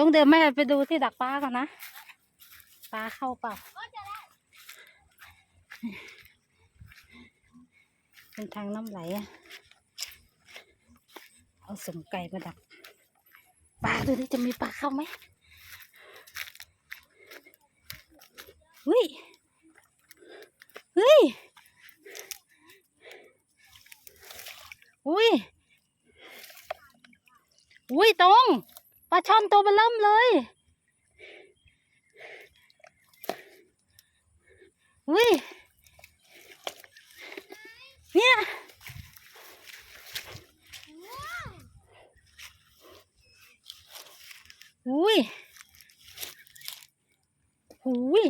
ต้องเดินแม่ไปดูที่ดักปลาก่อนนะ ปลาเข้าเปล่าเป็นทางน้ำไหลอะเอาสมไก่มาดัก ปลาดูดิจะมีปลาเข้าไหมเฮ้ยเฮ้ยอุ้ย อุ้ยตรง ปลาช่อนตัวเบลเริ่มเลย อุ้ย เนี่ย อุ้ยอุ้ย